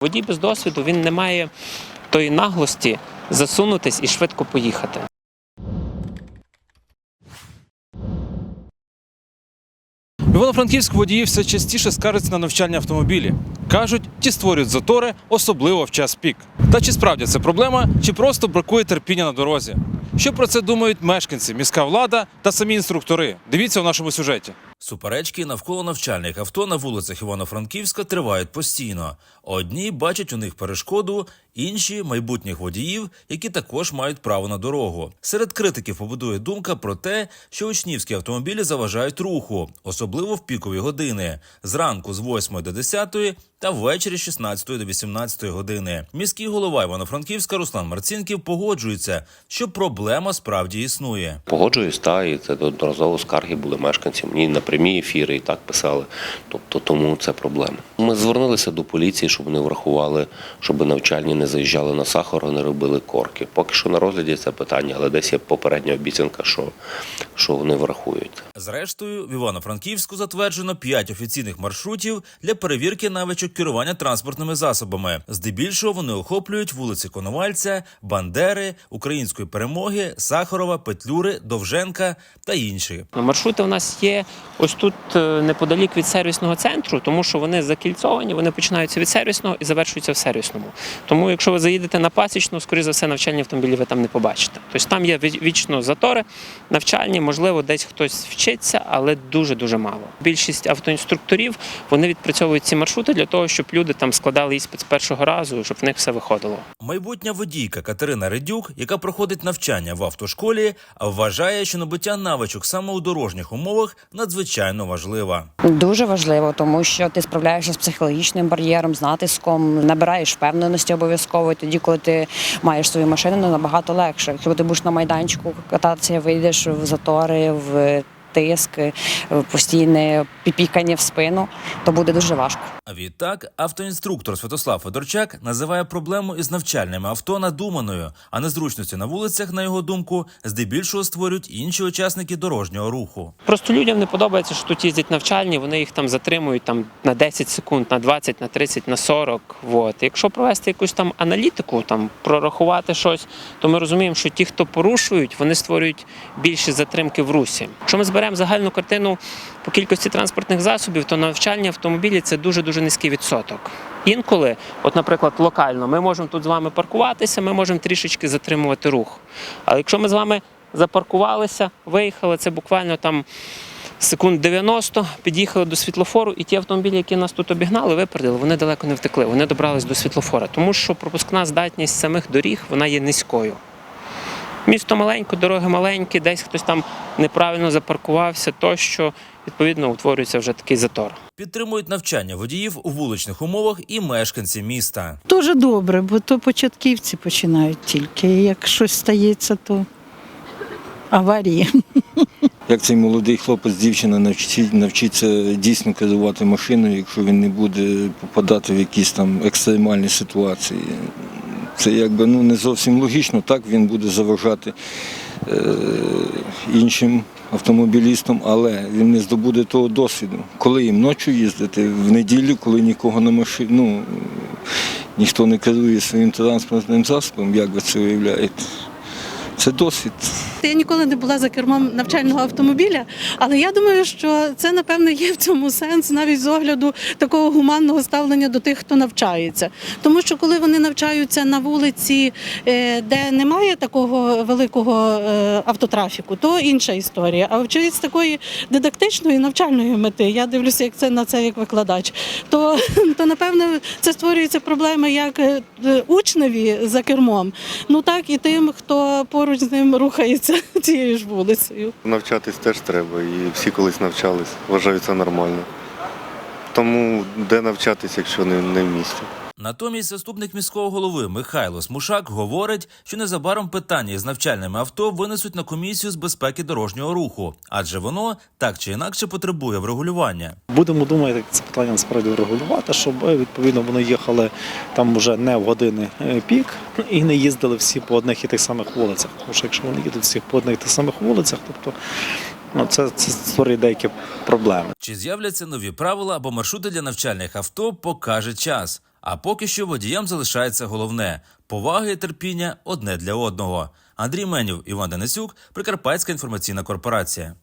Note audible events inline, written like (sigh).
Водій без досвіду він не має тої наглості засунутись і швидко поїхати. Івано-Франківськ водії все частіше скаржаться на навчальні автомобілі. Кажуть, ті створюють затори, особливо в час пік. Та чи справді це проблема, чи просто бракує терпіння на дорозі? Що про це думають мешканці, міська влада та самі інструктори? Дивіться в нашому сюжеті. Суперечки навколо навчальних авто на вулицях Івано-Франківська тривають постійно. Одні бачать у них перешкоду, інші майбутніх водіїв, які також мають право на дорогу. Серед критиків побудує думка про те, що учнівські автомобілі заважають руху, особливо в пікові години, зранку з 8 до 10 та ввечері з 16 до 18 години. Міський голова Івано-Франківська Руслан Марцінків погоджується, що проблема справді існує. Погоджуюсь, та і це одноразово скарги були мешканців. Мені на прямі ефіри і так писали. Тобто тому це проблема. Ми звернулися до поліції, щоб вони врахували, щоб навчальні не заїжджали на сахар, не робили корки. Поки що на розгляді це питання, але десь є попередня обіцянка, що, що вони врахують. Зрештою, в Івано-Франківську затверджено 5 офіційних маршрутів для перевірки навичок керування транспортними засобами. Здебільшого вони охоплюють вулиці Коновальця, Бандери, Української перемоги, Сахарова, Петлюри, Довженка та інші. Маршрути у нас є ось тут е, неподалік від сервісного центру, тому що вони закільцовані, вони починаються від сервісного і завершуються в сервісному. Тому, якщо ви заїдете на пасічну, скоріше за все, навчальні автомобілі ви там не побачите. Тобто там є вічно затори навчальні, можливо, десь хтось вчиться, але дуже дуже мало. Більшість автоінструкторів вони відпрацьовують ці маршрути для того, щоб люди там складали іспит з першого разу, щоб в них все виходило. Майбутня водійка Катерина Редюк, яка проходить навчання в автошколі, вважає, що набуття навичок саме у дорожніх умовах надзвичайно важлива. Дуже важливо, тому що ти справляєшся з психологічним бар'єром, з натиском, набираєш впевненості обов'язково. І тоді, коли ти маєш свою машину, ну, набагато легше. Якщо ти будеш на майданчику кататися, вийдеш в затори, в тиск, постійне піпікання в спину, то буде дуже важко. А відтак, автоінструктор Святослав Федорчак називає проблему із навчальними авто надуманою, а незручності на вулицях, на його думку, здебільшого створюють інші учасники дорожнього руху. Просто людям не подобається, що тут їздять навчальні, вони їх там затримують там на 10 секунд, на 20, на 30, на 40. Вот. Якщо провести якусь там аналітику, там прорахувати щось, то ми розуміємо, що ті, хто порушують, вони створюють більші затримки в русі. Якщо ми зберемо загальну картину по кількості транспортних засобів, то навчальні автомобілі це дуже дуже низький відсоток. Інколи, от, наприклад, локально, ми можемо тут з вами паркуватися, ми можемо трішечки затримувати рух. Але якщо ми з вами запаркувалися, виїхали, це буквально там секунд 90, під'їхали до світлофору, і ті автомобілі, які нас тут обігнали, випередили, вони далеко не втекли, вони добрались до світлофора, тому що пропускна здатність самих доріг вона є низькою. Місто маленьке, дороги маленькі, десь хтось там неправильно запаркувався, тощо відповідно утворюється вже такий затор. Підтримують навчання водіїв у вуличних умовах і мешканці міста. Дуже добре, бо то початківці починають тільки. І Як щось стається, то аварії. (laughs) Як цей молодий хлопець, дівчина навчить, навчиться дійсно керувати машиною, якщо він не буде попадати в якісь там екстремальні ситуації. Це якби ну, не зовсім логічно, так він буде заважати е, іншим автомобілістам, але він не здобуде того досвіду. Коли їм ночі їздити, в неділю, коли нікого на машині, ну, ніхто не керує своїм транспортним засобом, як ви це уявляєте. Це досвід. Я ніколи не була за кермом навчального автомобіля, але я думаю, що це напевно є в цьому сенс навіть з огляду такого гуманного ставлення до тих, хто навчається. Тому що коли вони навчаються на вулиці, е, де немає такого великого е, автотрафіку, то інша історія. А вчить з такої дидактичної навчальної мети, я дивлюся, як це на це як викладач, то, (laughs) то напевно це створюються проблеми як е, учневі за кермом, ну так і тим, хто поруч з ним рухається цією (laughs) ж вулицею. Навчатись теж треба, і всі колись навчались. Вважаю це нормально. Тому де навчатись, якщо не, не в місті? Натомість заступник міського голови Михайло Смушак говорить, що незабаром питання із навчальними авто винесуть на комісію з безпеки дорожнього руху, адже воно так чи інакше потребує врегулювання. Будемо думати, як це питання насправді врегулювати, щоб е, відповідно вони їхали там вже не в години е, пік і не їздили всі по одних і тих самих вулицях. Тому що якщо вони їдуть всі по одних і тих самих вулицях, тобто ну, це, це створює деякі проблеми. Чи з'являться нові правила або маршрути для навчальних авто, покаже час. А поки що водіям залишається головне поваги і терпіння одне для одного. Андрій Менів, Іван Денисюк, Прикарпатська інформаційна корпорація.